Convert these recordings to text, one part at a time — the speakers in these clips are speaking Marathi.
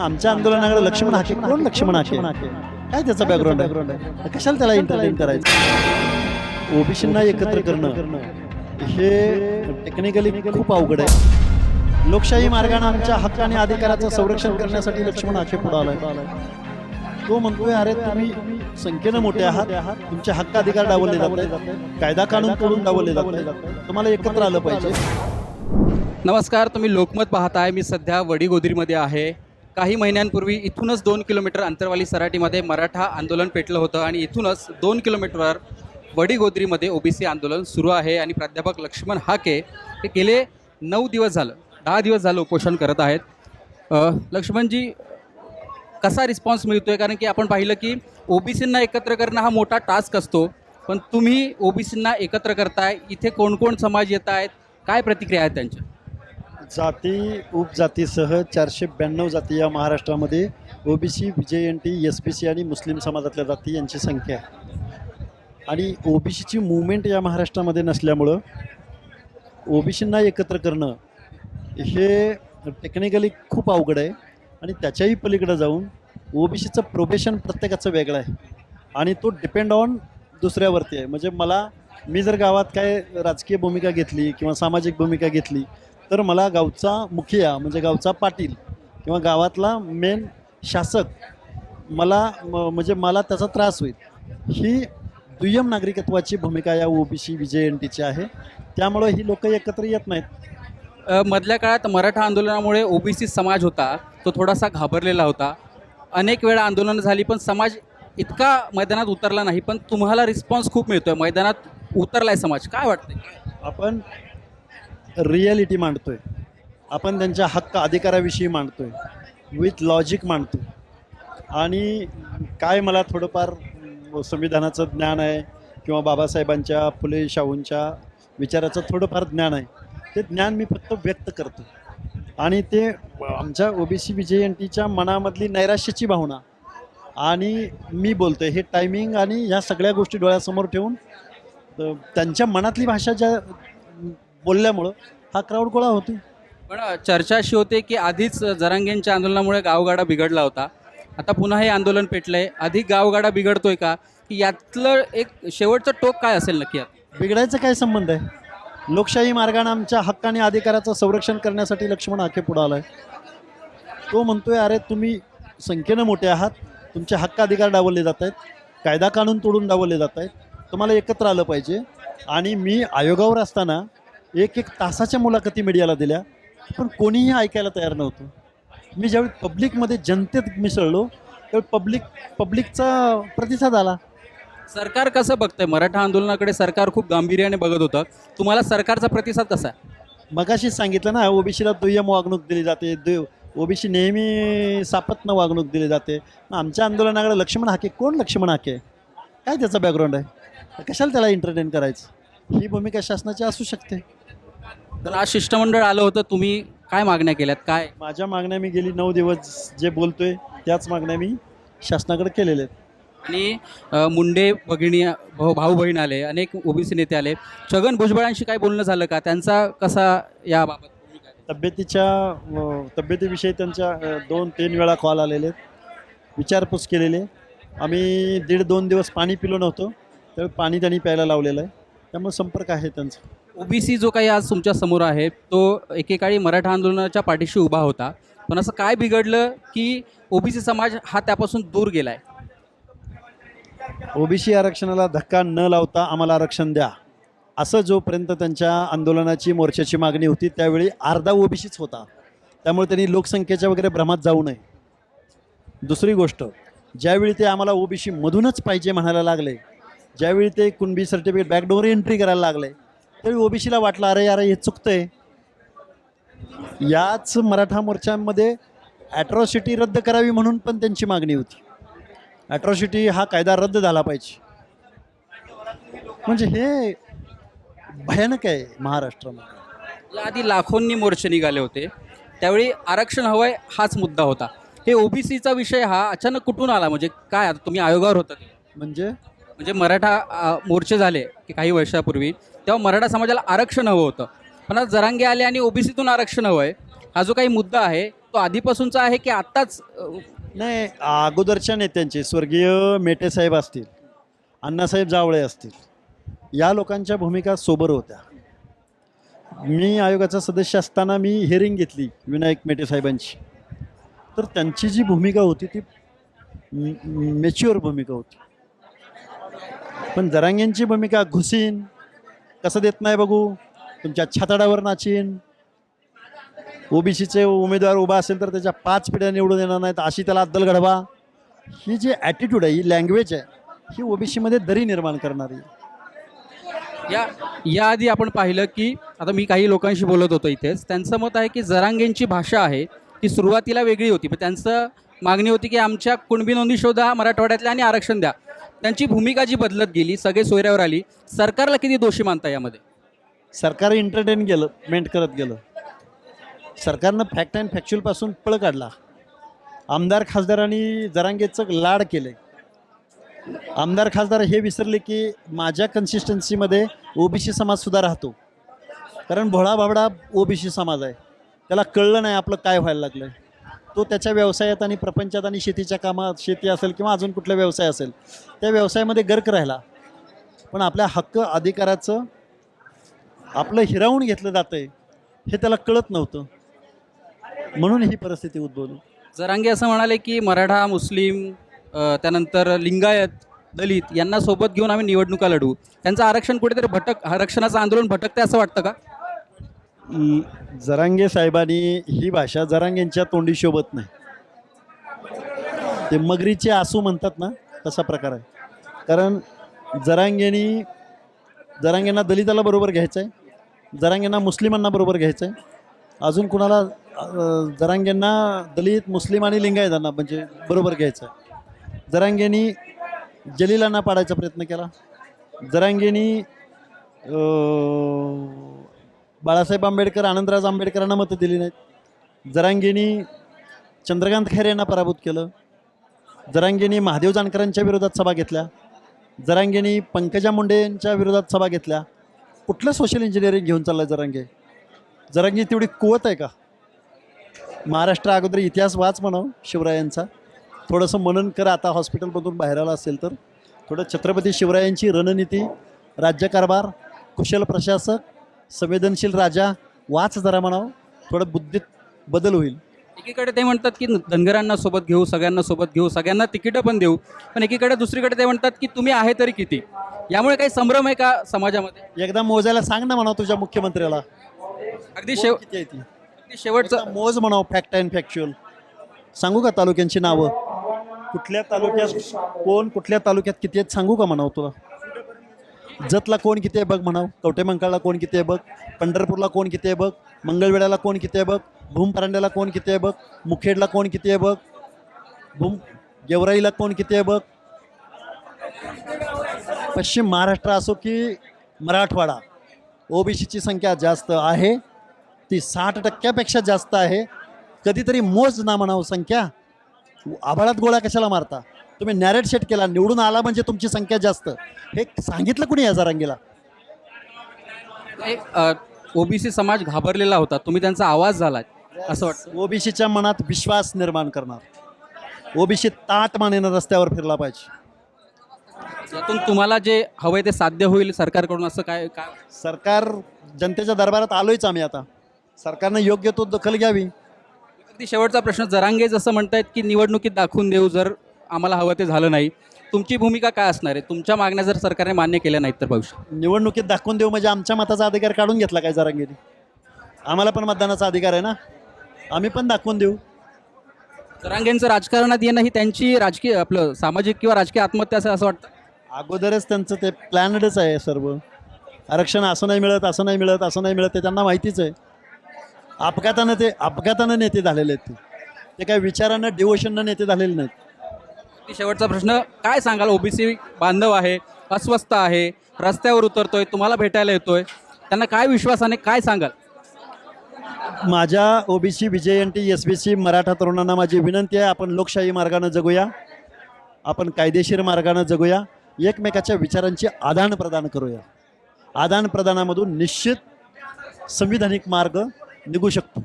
आमच्या आंदोलनाकडे लक्ष्मण हाके कोण लक्ष्मण हाके काय त्याचा बॅकग्राऊंड आहे? कशाला त्याला इंटरटेन करायचं? ओबीसींना एकत्र करणं हे टेक्निकली खूप अवघड आहे. लोकशाही मार्गाने आमच्या हक्क आणि अधिकाराचं संरक्षण करण्यासाठी लक्ष्मण हाके पुढे आलाय. तो म्हणतोय अरे तुम्ही संख्येनं मोठे आहात. तुमचे हक्क अधिकार डावलले जातात कायदा कानून तोडून डावलले जातात तुम्हाला एकत्र आलं पाहिजे. नमस्कार तुम्ही लोकमत पाहताय. मी सध्या वडीगोदरीमध्ये आहे. काही महिन्यांपूर्वी इथूनच दोन किलोमीटर अंतरवाली सराटीमध्ये मराठा आंदोलन पेटलं होतं आणि इथूनच दोन किलोमीटरवर वडीगोद्रीमध्ये ओबीसी आंदोलन सुरू आहे आणि प्राध्यापक लक्ष्मण हाके हे गेले नऊ दिवस झालं दहा दिवस झालं उपोषण करत आहेत. लक्ष्मणजी कसा रिस्पॉन्स मिळतोय? कारण की आपण पाहिलं की ओबीसींना एकत्र करणं हा मोठा टास्क असतो पण तुम्ही ओबीसींना एकत्र करताय इथे कोण कोण समाज येत आहेत? काय प्रतिक्रिया आहेत त्यांच्या? जाती उपजातीसह चारशे ब्याण्णव जाती या महाराष्ट्रामध्ये OBC V J N T S P C आणि मुस्लिम समाजातल्या जाती यांची संख्या आहे. आणि ओबीसीची मुवमेंट या महाराष्ट्रामध्ये नसल्यामुळं ओबीसींना एकत्र करणं हे टेक्निकली खूप अवघड आहे. आणि त्याच्याही पलीकडे जाऊन ओबीसीचं प्रोबेशन प्रत्येकाचं वेगळं आहे. आणि तो डिपेंड ऑन दुसऱ्यावरती आहे. म्हणजे मला मी जर गावात काय राजकीय भूमिका घेतली किंवा सामाजिक भूमिका घेतली तर मला गावचा मुखिया म्हणजे गावचा पाटील किंवा गावातला मेन शासक मला म्हणजे मला त्याचा त्रास होईल. ही दुय्यम नागरिकत्वाची भूमिका या ओबीसी विजय एन टीची आहे. त्यामुळं ही लोक एकत्र येत नाहीत. मधल्या काळात मराठा आंदोलनामुळे ओबीसी समाज होता तो थोडासा घाबरलेला होता. अनेक वेळा आंदोलनं झाली पण समाज इतका मैदानात उतरला नाही पण तुम्हाला रिस्पॉन्स खूप मिळतोय. मैदानात उतरलाय समाज. काय वाटतंय? आपण रिॲलिटी मांडतोय. आपण त्यांच्या हक्क अधिकाराविषयी मांडतोय. With logic मांडतोय. आणि काय मला थोडंफार संविधानाचं ज्ञान आहे किंवा बाबासाहेबांच्या फुले शाहूंच्या विचाराचं थोडंफार ज्ञान आहे. ते ज्ञान मी फक्त व्यक्त करतो आणि ते आमच्या ओबीसी विजय एन मनामधली नैराश्याची भावना आणि मी बोलतोय हे टायमिंग आणि ह्या सगळ्या गोष्टी डोळ्यासमोर ठेवून त्यांच्या मनातली भाषा ज्या बोलल्यामुळं हा क्राऊड गोळा होतो पण चर्चा अशी होते की आधीच जरांगेंच्या आंदोलनामुळे गावगाडा बिघडला होता. आता पुन्हा हे आंदोलन पेटलंय. अधिक गावगाडा बिघडतोय का? की यातलं एक शेवटचं टोक काय असेल नक्की बिघडायचा काय संबंध आहे? लोकशाही मार्गाने आमच्या हक्क आणि अधिकाराचं संरक्षण करण्यासाठी लक्ष्मण हाके पुढे आलाय. तो म्हणतोय अरे तुम्ही संख्येनं मोठे आहात. तुमचे हक्क अधिकार डावलले जात आहेत. कायदा कानून तोडून डावलले जात आहेत. तुम्हाला एकत्र आलं पाहिजे. आणि मी आयोगावर असताना एक एक तासाच्या मुलाखती मीडियाला दिल्या पण कोणीही ऐकायला तयार नव्हतं. मी ज्यावेळी पब्लिकमध्ये जनतेत मिसळलो त्यावेळी पब्लिक पब्लिकचा प्रतिसाद आला. सरकार कसं बघतंय? मराठा आंदोलनाकडे सरकार खूप गांभीर्याने बघत होतं. तुम्हाला सरकारचा प्रतिसाद कसा आहे? मगाशीच सांगितलं ना ओबीसीला दुय्यम वागणूक दिली जाते. दु ओबीसी नेहमी सापत्न वागणूक दिली जाते. मग आमच्या आंदोलनाकडे लक्ष्मण हाके कोण लक्ष्मण हाके? काय त्याचा बॅकग्राऊंड आहे? कशाला त्याला एंटरटेन करायचं? ही भूमिका शासनाची असू शकते. तर आज शिष्टमंडळ आलं होतं. तुम्ही काय मागण्या केल्यात? काय? माझ्या मागण्या मी गेली नऊ दिवस जे बोलतोय त्याच मागण्या मी शासनाकडे केलेल्या आहेत. आणि अ, मुंडे भगिनी भाऊ भाऊ बहीण आले अनेक ओबीसी नेते आले. छगन भुजबळांशी काय बोलणं झालं का? त्यांचा कसा याबाबत भूमिका आहे? तब्येतीच्या अ, तब्येतीविषयी त्यांच्या अ, दोन तीन वेळा कॉल आलेले आहेत. विचारपूस केलेली आम्ही दीड दोन दिवस पाणी पिलो नव्हतो. त्यावेळी पाणी त्यांनी प्यायला लावलेलं आहे. त्यामुळे संपर्क आहे त्यांचा. ओबीसी जो काही आज तुमच्यासमोर आहे तो एकेकाळी मराठा आंदोलनाच्या पाठीशी उभा होता. पण असं काय बिघडलं की ओबीसी समाज हा त्यापासून दूर गेलाय? ओबीसी आरक्षणाला धक्का न लावता आम्हाला आरक्षण द्या. असं जोपर्यंत त्यांच्या आंदोलनाची मोर्चाची मागणी होती त्यावेळी अर्धा ओबीसीच होता. त्यामुळे त्यांनी लोकसंख्येच्या वगैरे भ्रमात जाऊ नये. दुसरी गोष्ट ज्यावेळी ते आम्हाला ओबीसी मधूनच पाहिजे म्हणायला लागले ज्यावेळी ते कुणबी सर्टिफिकेट बॅकडोर एंट्री करायला लागले त्यावेळी ओबीसीला वाटलं अरे अरे हे चुकतंय. याच मराठा मोर्चामध्ये ॲट्रॉसिटी रद्द करावी म्हणून पण त्यांची मागणी होती. ॲट्रॉसिटी हा कायदा रद्द झाला पाहिजे. म्हणजे हे भयानक आहे महाराष्ट्रामध्ये. आधी लाखोंनी मोर्चे निघाले होते. त्यावेळी आरक्षण हवंय हाच मुद्दा होता. हे ओबीसीचा विषय हा अचानक कुठून आला? म्हणजे काय आता तुम्ही आयोगावर होता. म्हणजे? म्हणजे मराठा मोर्चे झाले की काही वर्षापूर्वी तेव्हा मराठा समाजाला आरक्षण हवं होतं. पण आज जरांगे आले आणि ओबीसीतून आरक्षण हवं आहे. हा जो काही मुद्दा आहे तो आधीपासूनचा आहे की आत्ताच नाही अगोदरच्या नेत्यांचे स्वर्गीय मेटे साहेब असतील अण्णासाहेब जावळे असतील या लोकांच्या भूमिका सोबर होत्या. मी आयोगाचा सदस्य असताना मी हिअरिंग घेतली विनायक मेटे साहेबांची. तर त्यांची जी भूमिका होती ती मेच्युअर भूमिका होती. पण जरांगेंची भूमिका घुसीन. कसं देत नाही बघू. तुमच्या छाताडावर नाचीन. ओबीसीचे उमेदवार उभा असेल तर त्याच्या पाच पिढ्या निवडून येणार नाहीत अशी त्याला अद्दल घडवा. ही जी ॲटिट्यूड आहे ही लँग्वेज आहे ही ओबीसीमध्ये दरी निर्माण करणारी. या याआधी आपण पाहिलं की आता मी काही लोकांशी बोलत होतो इथेच. त्यांचं मत आहे की जरांगेंची भाषा आहे ती सुरुवातीला वेगळी होती. पण त्यांचं मागणी होती की आमच्या कुणबी नोंदी शोधा मराठवाड्यातल्या आणि आरक्षण द्या. त्यांची भूमिका जी बदलत गेली सगळे सोयऱ्यावर आली सरकारला किती दोषी मानता यामध्ये? सरकार एंटरटेन केलं मेंट करत गेलं. सरकारनं फॅक्ट अँड फॅक्च्युअलपासून पळ काढला. आमदार खासदारांनी जरांगेचं लाड केले आमदार खासदार हे विसरले की माझ्या कन्सिस्टन्सीमध्ये ओबीसी समाजसुद्धा राहतो. कारण भोळा भाबडा ओबीसी समाज आहे. त्याला कळलं नाही आपलं काय व्हायला लागलं तो त्याच्या व्यवसायात आणि प्रपंचात आणि शेतीच्या कामात शेती असेल किंवा अजून कुठला व्यवसाय असेल त्या व्यवसायामध्ये गर्क राहिला. पण आपल्या हक्क अधिकाराचं आपलं हिरावून घेतलं जातं आहे हे त्याला कळत नव्हतं. म्हणून ही परिस्थिती उद्भवली. जरांगे असं म्हणाले की मराठा मुस्लिम अ, त्यानंतर लिंगायत दलित यांना सोबत घेऊन आम्ही निवडणुका लढवू त्यांचं आरक्षण कुठेतरी भटक आरक्षणाचं आंदोलन भटकते असं वाटतं का? जरांगे साहेबांनी ही भाषा जरांगेंच्या तोंडी शोभत नाही. ते मगरीचे आसू म्हणतात ना तसा प्रकार आहे. कारण जरांगेनी जरांगेंना दलिताला बरोबर घ्यायचं आहे जरांगेंना मुस्लिमांना बरोबर घ्यायचं आहे अजून कुणाला जरांगेंना दलित मुस्लिम आणि लिंगायतांना म्हणजे बरोबर घ्यायचं आहे जरांगेनी जलीलांना पाडायचा प्रयत्न केला. जरांगेनी बाळासाहेब आंबेडकर आनंदराज आंबेडकरांना मतं दिली नाहीत. जरांगेनी चंद्रकांत खैरे यांना पराभूत केलं. जरांगेनी महादेव जानकरांच्या विरोधात सभा घेतल्या. जरांगेनी पंकजा मुंडे यांच्या विरोधात सभा घेतल्या. कुठलं सोशल इंजिनिअरिंग घेऊन चाललं जरांगे? जरांगे तेवढी कुवत आहे का? महाराष्ट्र अगोदर इतिहास वाच म्हणावं शिवरायांचा. थोडंसं मनन कर आता हॉस्पिटलमधून बाहेर आला असेल तर. थोडं छत्रपती शिवरायांची रणनीती राज्यकारभार कुशल प्रशासक संवेदनशील राजा वाच जरा म्हणावं. थोडं बुद्धीत बदल होईल. एकीकडे ते म्हणतात की धनगरांना सोबत घेऊ सगळ्यांना सोबत घेऊ सगळ्यांना तिकीटं पण देऊ. पण एकीकडे दुसरीकडे ते म्हणतात की तुम्ही आहे तरी किती? यामुळे काही संभ्रम आहे का समाजामध्ये? एकदा मोजायला सांग ना म्हणावं तुझ्या मुख्यमंत्र्याला. अगदी शेव किती आहे ती? अगदी शेवटचं मोज म्हणावं फॅक्ट अँड फॅक्च्युअल सांगू का तालुक्यांची नावं? कुठल्या तालुक्यात कोण कुठल्या तालुक्यात किती आहेत सांगू का म्हणावं तुला? जतला कोण किती आहे बघ म्हणाव. कवटेमंकाळला कोण किती आहे बघ. पंढरपूरला कोण किती आहे बघ. मंगळवेढ्याला कोण किती आहे बघ. भूम परांड्याला कोण किती आहे बघ. मुखेडला कोण किती आहे बघ. भूम गेवराईला कोण किती आहे बघ. पश्चिम महाराष्ट्र असो की मराठवाडा ओबीसीची संख्या जास्त आहे. ती साठ टक्क्यापेक्षा जास्त आहे. कधीतरी मोज ना म्हणावं संख्या. आभाळात गोळा कशाला मारता? तुम्ही नॅरेट सेट केला निवडून आला म्हणजे तुमची संख्या जास्त. हे सांगितलं कुणी या जरांगीला? ओबीसी समाज घाबरलेला होता. तुम्ही त्यांचा आवाज झालाय असं वाटतं. ओबीसीच्या मनात विश्वास निर्माण करणार. ओबीसी ताट मानेनं रस्त्यावर फिरला पाहिजे. यातून तुम्हाला जे हवंय ते साध्य होईल सरकारकडून असं काय काय? सरकार जनतेच्या दरबारात आलोयच आम्ही आता. सरकारनं योग्य तो दखल घ्यावी. अगदी शेवटचा प्रश्न जरांगे जसं म्हणतायत की निवडणुकीत दाखवून देऊ जर आम्हाला हवं ते झालं नाही. तुमची भूमिका काय असणार आहे? तुमच्या मागण्या जर सरकारने मान्य केल्या नाहीत तर भविष्य निवडणुकीत दाखवून देऊ म्हणजे आमच्या मताचा अधिकार काढून घेतला काय जरांगीने? आम्हाला पण मतदानाचा अधिकार आहे ना? आम्ही पण दाखवून देऊ. जरांगेंचं राजकारणात येणं ही त्यांची राजकीय आपलं सामाजिक किंवा राजकीय आत्महत्या असं असं वाटतं? अगोदरच त्यांचं ते प्लॅनडच आहे सर्व. आरक्षण असं नाही मिळत असं नाही मिळत असं नाही मिळत ते त्यांना माहितीच आहे. अपघातानं ते अपघातानं नेते झालेले आहेत ते. ते काय विचारानं डिवोशननं नेते झालेले नाहीत. शेवटचा प्रश्न काय सांगाल? ओबीसी बांधव आहे अस्वस्थ आहे रस्त्यावर उतरतोय तुम्हाला भेटायला येतोय. त्यांना काय विश्वासाने काय सांगाल? माझ्या OBC V J N T T S B C Maratha तरुणांना माझी विनंती आहे आपण लोकशाही मार्गानं जगूया. आपण कायदेशीर मार्गानं जगूया. एकमेकाच्या विचारांची आदानप्रदान करूया. आदानप्रदानामधून निश्चित संविधानिक मार्ग निघू शकतो.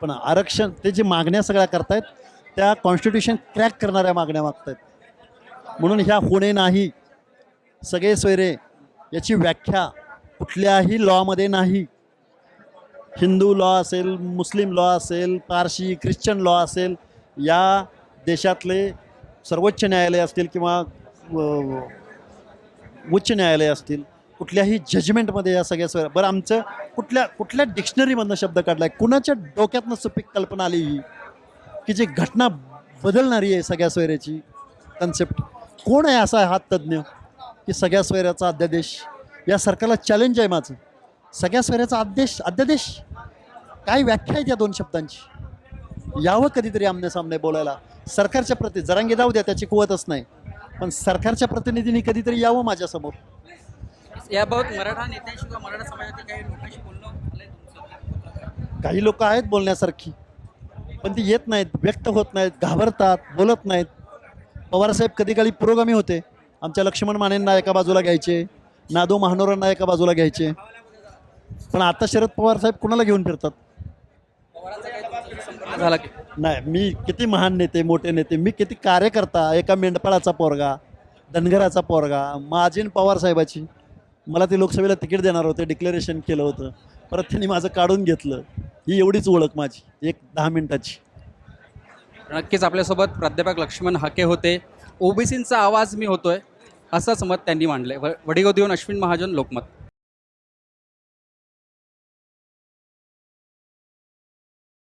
पण आरक्षण ते जे मागण्या सगळ्या करतायत त्या कॉन्स्टिट्यूशन क्रॅक करणाऱ्या मागण्या मागतायत. म्हणून ह्या होणे नाही सगळे सोयरे याची व्याख्या कुठल्याही लॉमध्ये नाही. हिंदू लॉ असेल मुस्लिम लॉ असेल पारशी ख्रिश्चन लॉ असेल या देशातले सर्वोच्च न्यायालय असतील किंवा उच्च न्यायालय असतील कुठल्याही जजमेंटमध्ये या सगळ्या सोय बरं आमचं कुठल्या कुठल्या डिक्शनरीमधनं शब्द काढला आहे कुणाच्या डोक्यातनं सुपीक कल्पना आली ही? की जी घटना बदलणारी आहे सगळ्या सोयऱ्याची कन्सेप्ट कोण आहे असा हा तज्ज्ञ की सगळ्या सोयऱ्याचा अध्यादेश? या सरकारला चॅलेंज आहे माझं. सगळ्या सोयऱ्याचा अध्यादेश अध्यादेश? काय व्याख्या आहे त्या दोन शब्दांची? यावं कधीतरी आमने सामने बोलायला. सरकारच्या प्रति जरांगे जाऊ द्या त्याची कुवतच नाही. पण सरकारच्या प्रतिनिधींनी कधीतरी यावं माझ्यासमोर. याबाबत मराठा नेत्यांशी किंवा मराठा समाजातील काही लोकांशी बोलणं काही लोक आहेत बोलण्यासारखी. पण ती येत नाहीत व्यक्त होत नाहीत घाबरतात बोलत नाहीत. पवारसाहेब कधी काळी पुरोगामी होते. आमच्या लक्ष्मण मानेंना एका बाजूला घ्यायचे नादो महानोरांना एका बाजूला घ्यायचे. पण आता शरद पवार साहेब कुणाला घेऊन फिरतात? झाला की. नाही मी किती महान नेते मोठे नेते मी किती कार्यकर्ता एका मेंढपाळाचा पोरगा धनगराचा पोरगा माझीन पवार साहेबाची. मला ते लोकसभेला तिकीट देणार होते डिक्लेरेशन केलं होतं. परत त्यांनी माझं काढून घेतलं. ही एवढीच ओळख माझी एक दहा मिनिटाची. नक्कीच आपल्यासोबत प्राध्यापक लक्ष्मण हाके होते. ओबीसींचा आवाज मी होतोय असंच मत त्यांनी मांडलंय. व- वडिगोदिवून अश्विन महाजन लोकमत.